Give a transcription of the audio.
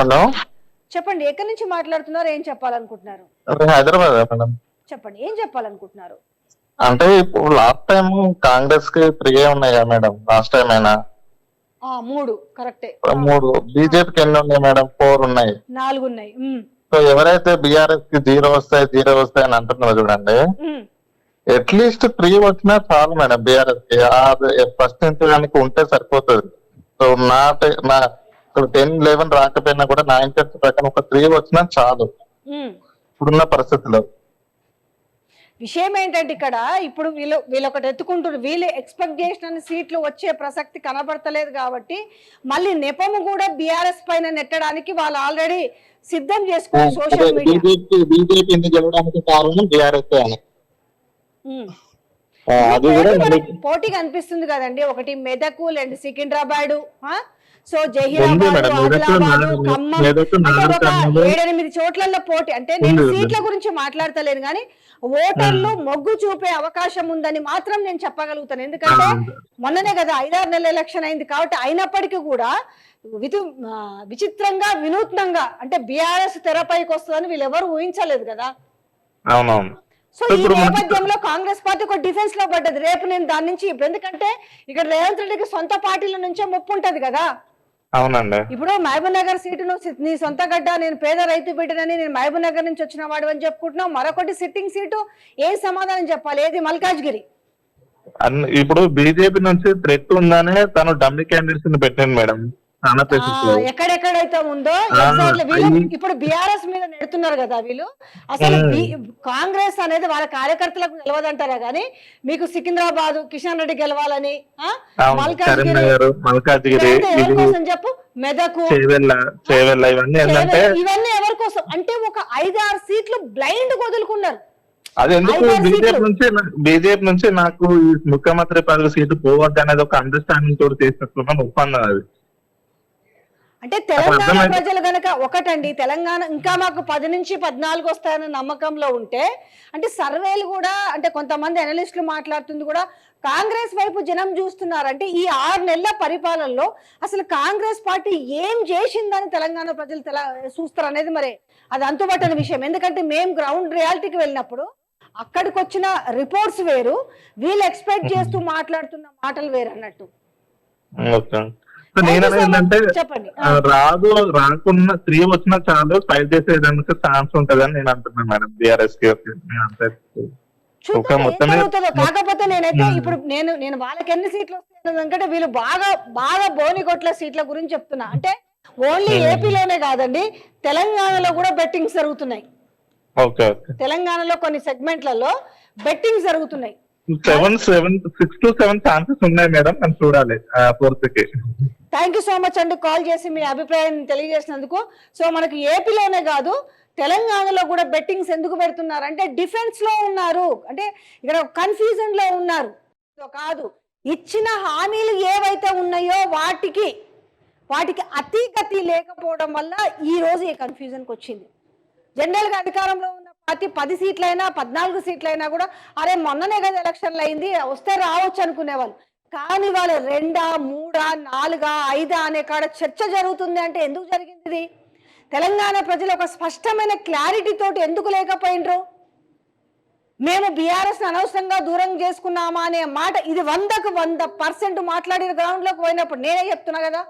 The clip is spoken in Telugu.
హలో? చెప్పండి ఎక్కడి నుంచి మాట్లాడుతున్నారు ఏం చెప్పాలనుకుంటున్నారు? హైదరాబాద్ మేడం. చెప్పండి ఏం చెప్పాలనుకుంటున్నారు? అంటే ఇప్పుడు లాస్ట్ టైం కాంగ్రెస్కి త్రీ ఉన్నాయి కదా మేడం లాస్ట్ టైం అయినా? మూడు కరెక్టే. మూడు. బీజేపీకి ఎన్ని ఉన్నాయి మేడం? ఫోర్ ఉన్నాయి. నాలుగు ఉన్నాయి సో ఎవరైతే బీఆర్ఎస్కి జీరో వస్తాయి జీరో వస్తాయి అని అంటున్నారు చూడండి. అట్లీస్ట్ త్రీ వచ్చినా చాలు మేడం బీఆర్ఎస్కి అది ప్రశ్నించడానికి ఉంటే సరిపోతుంది. సో నా నా ఇప్పుడు టెన్ లెవెన్ రాకపోయినా కూడా నా ఇంట్రెస్ట్ ప్రకారం ఒక త్రీ వచ్చినా చాలు. ఇప్పుడున్న పరిస్థితిలో. విషయం ఏంటంటే ఇక్కడ ఇప్పుడు వీళ్ళు వీళ్ళు ఒకటి ఎత్తుకుంటున్నారు వీళ్ళు ఎక్స్పెక్ట్ చేసిన సీట్లు వచ్చే ప్రసక్తి కనబడతలేదు కాబట్టి మళ్ళీ నెపము కూడా బీఆర్ఎస్ పైన నెట్టడానికి వాళ్ళు ఆల్రెడీ సిద్ధం చేసుకున్నారు సోషల్ మీడియా. పోటీ అనిపిస్తుంది కదండి. ఒకటి మెదకు అండ్ సికింద్రాబాద్ సో జహీరాబాద్ ఖమ్మం. ఏడెనిమిది చోట్లలో పోటీ. అంటే నేను. సీట్ల గురించి మాట్లాడతలేను కానీ ఓటర్లు మొగ్గు చూపే అవకాశం ఉందని మాత్రం నేను చెప్పగలుగుతాను. ఎందుకంటే మొన్ననే కదా ఐదారు నెలల ఎలక్షన్ అయింది కాబట్టి అయినప్పటికీ కూడా ఆ, విచిత్రంగా వినూత్నంగా అంటే బీఆర్ఎస్ తెరపైకి వస్తుందని వీళ్ళు ఎవరు ఊహించలేదు కదా. అవునవును. సో ఈ నేపథ్యంలో కాంగ్రెస్ పార్టీ ఒక డిఫెన్స్లో పడ్డది. రేపు నేను దాని నుంచి ఎందుకంటే ఇక్కడ రేవంత్ రెడ్డికి సొంత పార్టీల నుంచే ముప్పు ఉంటది కదా. అవునండి. ఇప్పుడు మహబూబ్ నగర్ సీటును సి- నీ సొంత గడ్డ నేను పేద రైతు బిడ్డనని నేను మహబూబ్ నగర్ నుంచి వచ్చిన వాడు అని చెప్పుకుంటున్నావు. మరొకటి సిట్టింగ్ సీటు ఏం సమాధానం చెప్పాలి? ఏది? మల్కాజ్గిరి ఇప్పుడు బీజేపీ నుంచి థ్రెట్ ఉందనే తను డమ్మి క్యాండిడేట్స్ని పెట్టింది మేడం. ఎక్కడెక్కడైతే ఉందో ఇప్పుడు బీఆర్ఎస్ మీద నెడుతున్నారు కదా వీళ్ళు. అసలు కాంగ్రెస్ అనేది వాళ్ళ కార్యకర్తలకు గెలవదంటారా గానీ మీకు సికింద్రాబాద్ కిషన్ రెడ్డి గెలవాలని మల్కాజ్గిరి చెప్పు? మెదకు ఇవన్నీ ఎవరి కోసం? అంటే ఒక ఐదు ఆరు సీట్లు బ్లైండ్ వదులుకున్నారు. అది ఎందుకు? బీజేపీ. నుంచి బీజేపీ నుంచి నాకు ఈ ముఖ్యమంత్రి పదవి సీటు పోవద్దు అనేది ఒక అండర్స్టాండింగ్ తోటి చేసినట్టున్న ఒప్పందం అది. అంటే తెలంగాణ. ప్రజలు గనక ఒకటండి తెలంగాణ ఇంకా మాకు పది నుంచి పద్నాలుగు వస్తాయన్న నమ్మకంలో ఉంటే అంటే సర్వేలు కూడా అంటే కొంతమంది అనలిస్టులు మాట్లాడుతుంది కూడా కాంగ్రెస్ వైపు జనం చూస్తున్నారు అంటే ఈ ఆరు నెలల పరిపాలనలో అసలు కాంగ్రెస్ పార్టీ ఏం చేసిందని తెలంగాణ ప్రజలు తెల చూస్తారు అనేది మరి అది అంతుబట్టని విషయం. ఎందుకంటే మేము గ్రౌండ్ రియాలిటీకి వెళ్ళినప్పుడు అక్కడికి వచ్చిన రిపోర్ట్స్ వేరు వీళ్ళు ఎక్స్పెక్ట్ చేస్తూ మాట్లాడుతున్న మాటలు వేరు అన్నట్టు. నేను ఏంటంటే రాదు రాకున్నా త్రీ వచ్చినా చాలు ఫైట్ చేసేదానికి ఛాన్స్ ఉంటదని నేను అంటున్నాను మేడం బీఆర్ఎస్కి అంతే. కాకపోతే నేనైతే. ఇప్పుడు నేను నేను వాళ్ళకి ఎన్ని సీట్లు వస్తాయి ఎందుకంటే వీళ్ళు బాగా బాగా బోని కొట్ల సీట్ల గురించి చెప్తున్నా. అంటే ఓన్లీ. ఏపీలోనే కాదండి తెలంగాణలో కూడా బెట్టింగ్స్ జరుగుతున్నాయి. Okay okay. తెలంగాణలో కొన్ని సెగ్మెంట్లలో బెట్టింగ్స్ జరుగుతున్నాయి. Seven seven six to seven chances ఉన్నాయి మేడం మనం చూడాలి ఫోర్త్కి థ్యాంక్ యూ సో మచ్ అండి. కాల్ చేసి మీ అభిప్రాయాన్ని తెలియజేసినందుకు. సో మనకి ఏపీలోనే కాదు తెలంగాణలో కూడా బెట్టింగ్స్ ఎందుకు పెడుతున్నారు అంటే డిఫెన్స్లో ఉన్నారు. అంటే ఇక్కడ కన్ఫ్యూజన్లో ఉన్నారు. సో కాదు ఇచ్చిన హామీలు ఏవైతే ఉన్నాయో వాటికి వాటికి అతీకతి లేకపోవడం వల్ల ఈరోజు ఈ కన్ఫ్యూజన్కి వచ్చింది. జనరల్గా అధికారంలో ఉన్న పార్టీ పది సీట్లైనా పద్నాలుగు సీట్లైనా కూడా అరే మొన్ననే కదా ఎలక్షన్లు అయింది వస్తే రావచ్చు అనుకునేవాళ్ళు కానీ వాళ్ళ రెండా మూడా నాలుగా ఐదా అనే కాడ చర్చ జరుగుతుంది అంటే ఎందుకు జరిగింది తెలంగాణ ప్రజలు ఒక స్పష్టమైన క్లారిటీ తోటి ఎందుకు లేకపోయినరు మేము బీఆర్ఎస్ అనవసరంగా దూరం చేసుకున్నామా అనే మాట ఇది వందకు వంద పర్సెంట్ మాట్లాడిన గ్రౌండ్లోకి పోయినప్పుడు నేనే చెప్తున్నా కదా.